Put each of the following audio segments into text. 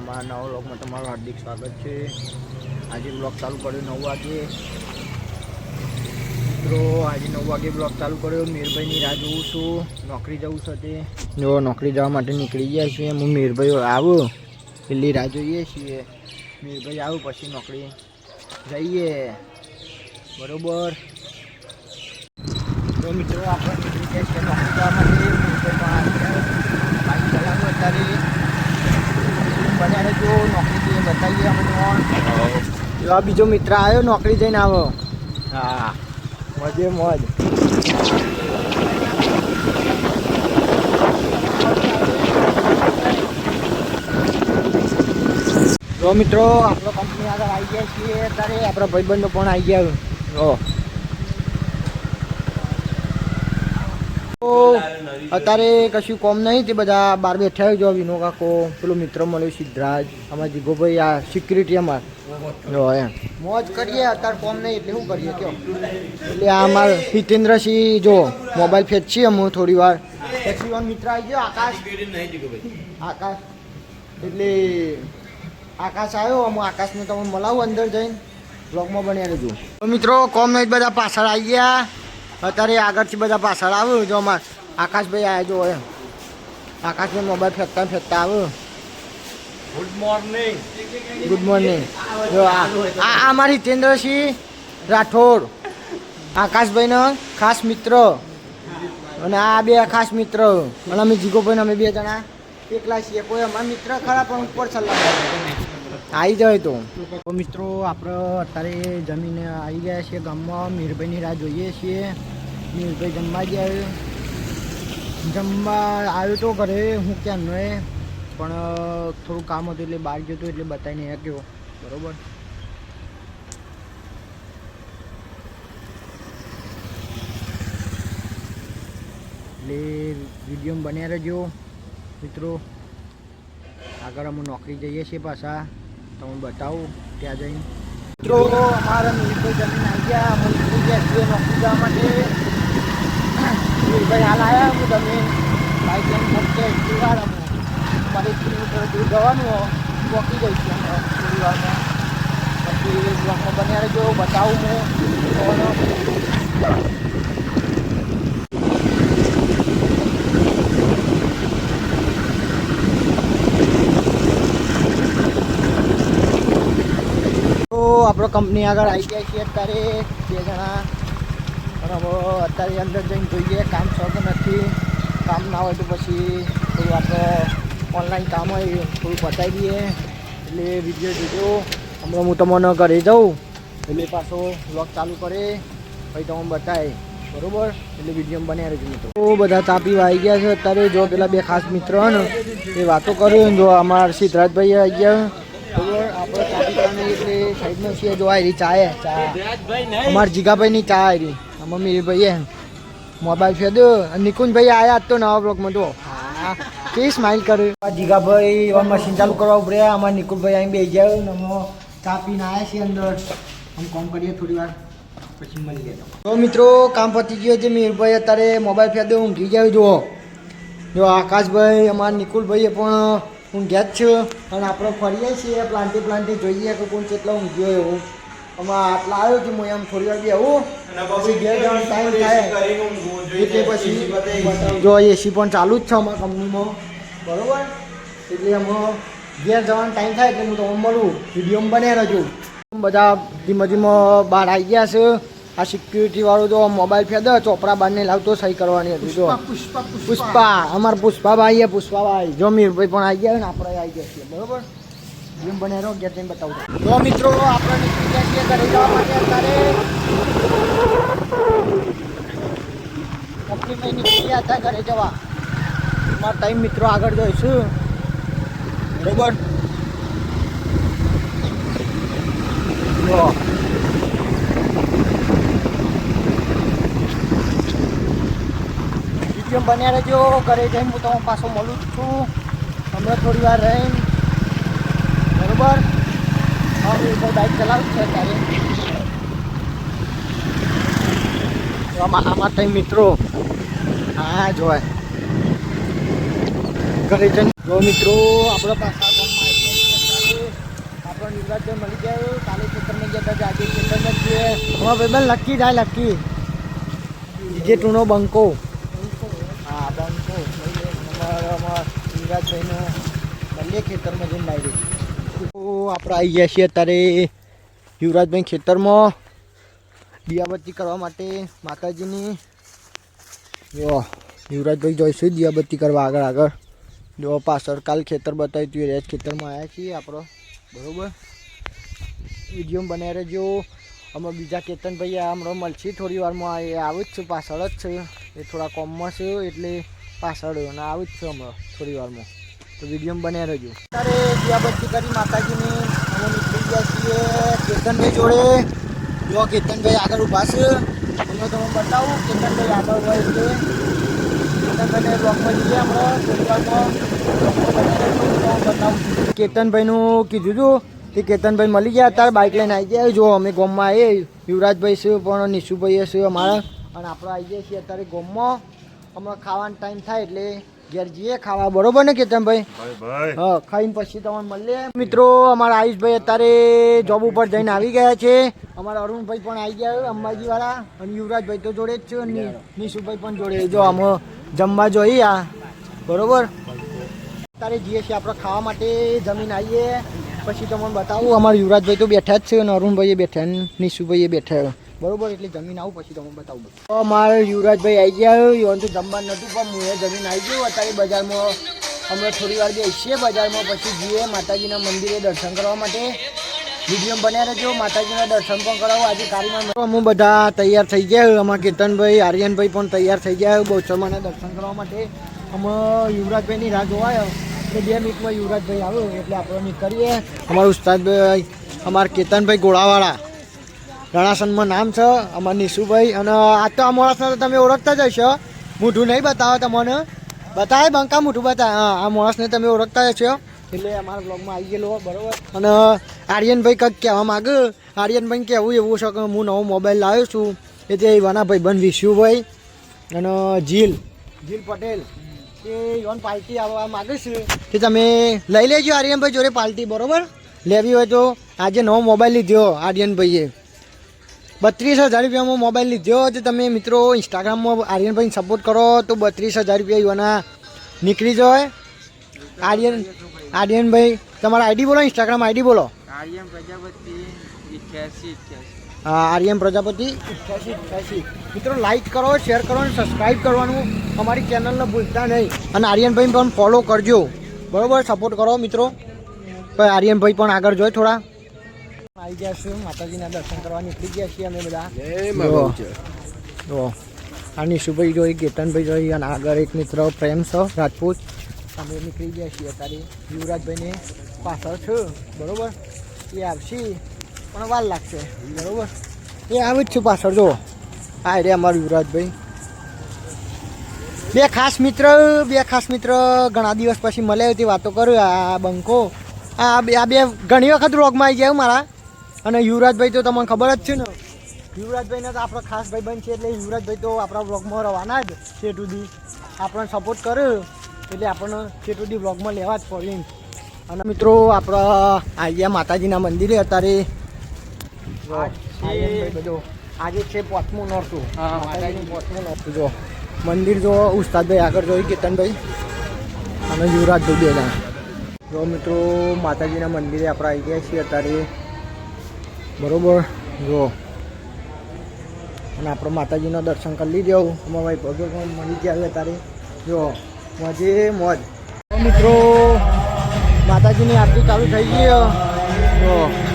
અમારા નવા બ્લોગમાં તમારું હાર્દિક સ્વાગત છે. આજે બ્લોગ ચાલુ કર્યો નવ વાગે. મિત્રો, આજે નવ વાગે બ્લોગ ચાલુ કર્યો. મીરભાઈની રાહ જોઉં છું. નોકરી જવું છે તે. જો, નોકરી જવા માટે નીકળી ગયા છીએ. હું મીરભાઈ આવું. પેલી રાહ જોઈએ છીએ. મીરભાઈ આવું, પછી નોકરી જઈએ. બરોબર? તો મિત્રો, આપણે નીકળી ગયા છીએ નોકરી જવા માટે. મીરભાઈ બાઈક ચલાવું અત્યારે બન્યા જો નોકરી જઈએ બતાવીએ અમે તો આ બીજો મિત્ર આવ્યો નોકરી જઈને આવો હા. મજે મોજ. તો મિત્રો આપણો કંપની આગળ આવી ગયા છીએ અત્યારે આપણા ભાઈબંધો પણ આવી ગયા જો અત્યારે કશું કોમ નહીં, તે બધા બાર બે હોય જો વિનો કાકો, પેલો મિત્ર મળ્યો, સિદ્ધરાજ અમારા જીગોભાઈ, આ સિક્યુરિટી અમાર. એમ. મોજ કરીએ, અત્યારે કોમ નહીં એટલે શું કરીએ, કયો? એટલે આ અમાર હિતેન્દ્રસિંહ, જો, મોબાઈલ ફેંચીએ અમે થોડી વાર. પછી વાર મિત્ર આવી ગયો, આકાશ. આકાશ. એટલે આકાશ આવ્યો, અમે આકાશને તમે મળાવું અંદર જઈને. બ્લોગમાં બન્યા રહેજો. મિત્રો, કોમ નહીં બધા પાછળ આવી ગયા. અત્યારે આગળથી બધા પાછળ આવ્યું જો અમાર આકાશભાઈ આવ્યા જો એમ. આકાશભાઈ મોબાઈલ ફેંકતા ફેંકતા આવ્યું ગુડ મોર્નિંગ ગુડ મોર્નિંગ જો આ આ આ મારી હિતેન્દ્રસિંહ રાઠોડ. આકાશભાઈનો ખાસ મિત્ર. અને આ બે ખાસ મિત્ર. અને અમે જીગોભાઈ અમે બે જણા એકલા છીએ. કોઈ અમારા મિત્ર ખરા પણ ઉપર સલાહ આવી જાય તો. મિત્રો, આપણે અત્યારે જમીને આવી ગયા છીએ ગામમાં. મીરભાઈની રાહ જોઈએ છીએ. મીરભાઈ જમવા ગયા જમવા આવ્યો તો ઘરે, હું ક્યાં નહીં પણ થોડું કામ હતું એટલે બહાર ગયો હતો એટલે બતાવીને ગયો બરોબર? એટલે વીડિયો બન્યા રહેજો. મિત્રો, આગળ અમે નોકરી જઈએ છીએ પાછા. તમને બતાવું ત્યાં જઈને. મિત્રો, અમારા મિલભાઈ જમીન આવી ગયા. અમે નીકળી ગયા છીએ નોકરી જવા માટે. ભાઈ હાલ આવ્યા હું જમીન બાઈક લઈને ફરતે એટલી વાર અમે. મારે કિલોમીટર દૂર જવાનું પહોંચી જઈશું થોડી વારમાં પછી બ્લોકમાં બન્યા રહેજો. બતાવું હું તો આપણો કંપની આગળ આવી ગયા છીએ અત્યારે. બે જણા. હવે અત્યારે અંદર જઈને જોઈએ, કામ સગ નથી. કામ ના હોય તો પછી થોડું આપણે ઓનલાઈન કામ હોય, થોડું બતાવી દઈએ. એટલે વીડિયો જોજો. હમણાં હું તમને ઘરે જાઉં, એટલે પાછો વ્લોગ ચાલુ કરે. પછી તમને બતાવે બરોબર? એટલે વીડિયો બન્યા રહેજો મિત્રો. બધા તાપી આવી ગયા છે અત્યારે. જો પેલા બે ખાસ મિત્રો ને, એ વાતો કરે. જો અમારા સિદ્ધરાજભાઈ આવી ગયા બરોબર આપણે તાપી કરવાની એટલે છે, જો આવી ચા હે ચા અમારા જીગાભાઈની ચા આવી આમાં મીરભાઈએ મોબાઈલ અને નિકુંજભાઈ આયા તો નવા બ્લોકમાં જો કે સ્માઇલ કરે. આ જીગાભાઈ મશીન ચાલુ કરવા ઉભરે અમારા નિકુંજભાઈ અહીં બેસી ગયા ને અમે ચા પીને આવ્યા છીએ અંદર. આમ કામ કરીએ થોડી વાર, પછી મળીએ તો મિત્રો, કામ પતી ગયો છે. મીરભાઈ અત્યારે મોબાઈલ ફેદ્યો ઊંઘી ગયા જુઓ. જો આકાશભાઈ, અમારા નિકુલભાઈએ પણ ઊંઘ્યા જ છું અને આપણે ફરીએ છીએ પ્લાન્ટી પ્લાન્ટી જોઈએ કે કોણ કેટલો ઊંઘ્યો એવું. આમાં આટલા આવ્યો કે હું એમ થોડી વાર બી આવું પછી ઘેર જવાનો ટાઈમ થાય. એટલે પછી જો એસી પણ ચાલુ જ છે અમારા કંપનીમાં બરાબર? એટલે એમાં ઘેર જવાનો ટાઈમ થાય એટલે હું તમને મળું. વીડિયો બને રજૂ બધા ધીમે ધીમે બહાર આવી ગયા છે. આ સિક્યુરિટી વાળો જો મોબાઈલ ફેદો ચોપડા બારને લાવતો સહી કરવાની હતી જો. પુષ્પા અમાર પુષ્પાભાઈ પુષ્પાભાઈ જો મીરભાઈ પણ આવી ગયા ને આપણે આવી ગયા છીએ બરોબર? જેમ બને રહો ઘેર જઈને બતાવું તો મિત્રો આપણે નીકળી ગયા છીએ ઘરે જવા માટે અત્યારે. કંપનીમાં નીકળી હતા ઘરે જવા. અમારા ટાઈમ મિત્રો આગળ જોઈશું. બરોબર? વીડિયો બન્યા રહેજો. ઘરે જઈને હું તમને પાછો મળું છું. હમણાં થોડી વાર રહીને. બરોબર? હા, હું ઉપર બાઇક ચલાવું છે ત્યારે આમાં તઈ મિત્રો. હા, જોવાય. ઘરે જઈને. જો મિત્રો, આપણો પાછા ગયા છીએ. મળી જાય કાલે ખેતરમાં હતા આજે ખેતરમાં છીએ. અમારા જાય, લકી. જે ટૂનો બંકો. હા બંકો અમારા અમારા મળીએ ખેતરમાં જઈને ડાયરેક્ટ તો આપણે આવી ગયા છીએ અત્યારે યુવરાજભાઈ ખેતરમાં દિયાબત્તી કરવા માટે માતાજીની. જો, યુવરાજભાઈ જોઈશું દિયાબત્તી કરવા આગળ આગળ. જો, પાછળ કાલ ખેતર બતાવ્યું હતું, એ જ ખેતરમાં આવ્યા છીએ આપણો. બરાબર? વીડિયો બનાવી રહેજો. અમે બીજા કેતનભાઈ હમણાં મળશે થોડી વારમાં એ આવું જ છું, પાછળ જ છે. એ થોડા કોમમાં છે, એટલે પાછળ અને આવું જ છું હમણાં થોડી વારમાં. તો વીડિયો બન્યા રહેજો. અત્યારે દિયાબત્તી કરી માતાજીની. અમે નીકળી ગયા છીએ કેતનભાઈ જોડે. જો કેતનભાઈ આગળ ઊભા છે તમને તમે બતાવું કેતનભાઈ આગળ હોય એટલે કેતનભાઈને બ્લોકમાં જઈએ હમણાં થોડી વારમાં બતાવું કેતનભાઈનું કીધું હતું કે કેતનભાઈ મળી ગયા અત્યારે બાઇક લઈને આવી ગયા. જો અમે ગોમમાં આવીએ યુવરાજભાઈ છે પણ નિશુભાઈ છે અમારા. અને આપણે આવી ગયા છીએ અત્યારે ગોમમાં. હમણાં ખાવાનો ટાઈમ થાય એટલે ઘેર જઈએ ખાવા. બરોબર ને કેતનભાઈ ભાઈ? ભાઈ હા ખાઈને પછી તમને મળીએ. મિત્રો અમારા આયુષભાઈ અત્યારે જોબ ઉપર જઈને આવી ગયા છે. અમારા અરુણભાઈ પણ આવી ગયા અંબાજી વાળા અને યુવરાજભાઈ તો જોડે જ છે નિશુભાઈ પણ જોડે. જો અમે જમવા જોઈએ આ. બરોબર? અત્યારે જઈએ છીએ આપણે ખાવા માટે જમીન આવીએ. પછી તમને બતાવું અમારા યુવરાજભાઈ તો બેઠા જ છે અને અરુણભાઈએ બેઠા નિશુભાઈએ બેઠા. બરોબર, એટલે જમીન આવું પછી તમને બતાવું તો અમારે યુવરાજભાઈ આવી ગયા યોન તો જમવાનું નહોતું, પણ હું એ જમીન આવી ગયું, અત્યારે બજારમાં હમણાં થોડી વાર બેસીએ, બજારમાં પછી જઈએ, માતાજીના મંદિરે દર્શન કરવા માટે. વીડિયો બનાવી રહેજો, માતાજીના દર્શન પણ કરાવો, આજે કારીમાં અમે બધા તૈયાર થઈ ગયા અમારા કેતનભાઈ, આર્યનભાઈ પણ તૈયાર થઈ ગયા બહુચરમાના દર્શન કરવા માટે. અમે યુવરાજભાઈની રાહ જોવાયો એટલે બે મિનિટમાં યુવરાજભાઈ આવ્યો, એટલે આપણે નીકળીએ અમારા ઉસ્તાદભાઈ, અમારા કેતનભાઈ ગોળાવાળા. રણાસનમાં નામ છે, અમારા નિશુભાઈ. અને આ તો આ માણસને તો તમે ઓળખતા જ હશો. મૂઠું નહીં બતાવો તમને. બતાવે બંકા મૂઠું બતાવે. હા, આ માણસને તમે ઓળખતા જ હશો. એટલે અમારા બ્લોગમાં આવી ગયેલો બરાબર. અને આર્યનભાઈ કંઈક કહેવા માગે? આર્યનભાઈ કહેવું એવું છે કે હું નવો મોબાઈલ લાવ્યો છું. એ તે વાનાભાઈ બન વિશુભાઈ અને જીલ. જીલ પટેલ. એ યોન પાર્ટી આવવા માગે છે. કે તમે લઈ લેજો આર્યનભાઈ જોડે પાર્ટી બરોબર? લેવી હોય તો આજે નવો મોબાઈલ લીધો આર્યનભાઈએ. બત્રીસ હજાર રૂપિયામાં મોબાઈલ લીધો તો તમે મિત્રો ઇન્સ્ટાગ્રામમાં આર્યનભાઈને સપોર્ટ કરો તો બત્રીસ હજાર રૂપિયા યુવાના નીકળી જાય. આર્યન આર્યનભાઈ તમારા આઈડી બોલો ઇન્સ્ટાગ્રામ આઈડી બોલો. આર્યન પ્રજાપતિ આર્યન પ્રજાપતિ અઠ્યાસી અઠ્યાસી મિત્રો લાઈક કરો શેર કરો અને સબસ્ક્રાઈબ કરવાનું અમારી ચેનલને ભૂલતા નહીં. અને આર્યનભાઈ પણ ફોલો કરજો. બરાબર સપોર્ટ કરો મિત્રો. પણ આર્યનભાઈ પણ આગળ જોઈ થોડા. આવી ગયા છું માતાજીના દર્શન કરવા નીકળી ગયા છીએ અમે બધા. જો. આની આ જોઈ કેતનભાઈ જોઈ અને આગળ એક મિત્ર પ્રેમ છો રાજપૂત. અમે નીકળી ગયા છીએ અત્યારે યુવરાજભાઈને પાછળ છું. બરોબર? એ આવશે પણ વાર લાગશે. બરોબર? એ આવી જ છું પાછળ જો આ રે અમારું યુવરાજભાઈ. બે ખાસ મિત્ર બે ખાસ મિત્ર ઘણા દિવસ પછી મળ્યા હતી વાતો કરું આ બંકો. આ બે આ બે ઘણી વખત રોગમાં આવી ગયા મારા. અને યુવરાજભાઈ તો તમને ખબર જ છે ને. યુવરાજભાઈને તો આપણો ખાસ ભાઈ ભાઈબંધ છે એટલે યુવરાજભાઈ તો આપણા બ્લોગમાં રવાના જ. છે સુધી આપણને સપોર્ટ કર્યો એટલે આપણને છે સુધી બ્લોગમાં લેવા જ પડે અને મિત્રો આપણા આઈયા માતાજીના મંદિરે અત્યારે આજે છે પોતમું નોરતું. હા, માતાજીનું પોતમું નોરતું. જો મંદિર જો ઉસ્તાદભાઈ આગળ જોઈ કેતનભાઈ અને યુવરાજભાઈ બે જણા જો મિત્રો માતાજીના મંદિરે આપણે આવી ગયા છીએ અત્યારે. બરોબર? જો. અને આપણે માતાજીના દર્શન કરી લીધો અમારા ભાઈ ભગવાન મળી ગયા તારે. જો, મજે મોજ. મિત્રો, માતાજીની આરતી ચાલુ થઈ ગઈ જો.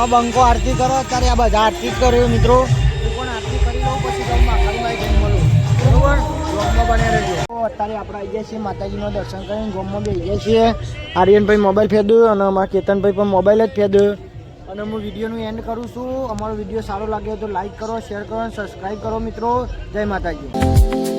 હા, બંકો આરતી કરો. અત્યારે આ બધા આરતી કર્યો મિત્રો. હું પણ આરતી કરી લઉં, પછી તમે માતાજીમાં જઈને મળું. બન્યા રહેજો. અત્યારે આપણે આવી છીએ માતાજીનું દર્શન કરીને. ગોમમાં બેસી ગયા આર્યનભાઈ મોબાઈલ ફેદ્યું અને અમારા કેતનભાઈ પણ મોબાઈલ જ ફેદ્યું અને હું વિડીયોનું એન્ડ કરું છું. અમારો વીડિયો સારો લાગ્યો તો લાઈક કરો શેર કરો અને સબસ્ક્રાઈબ કરો મિત્રો. જય માતાજી.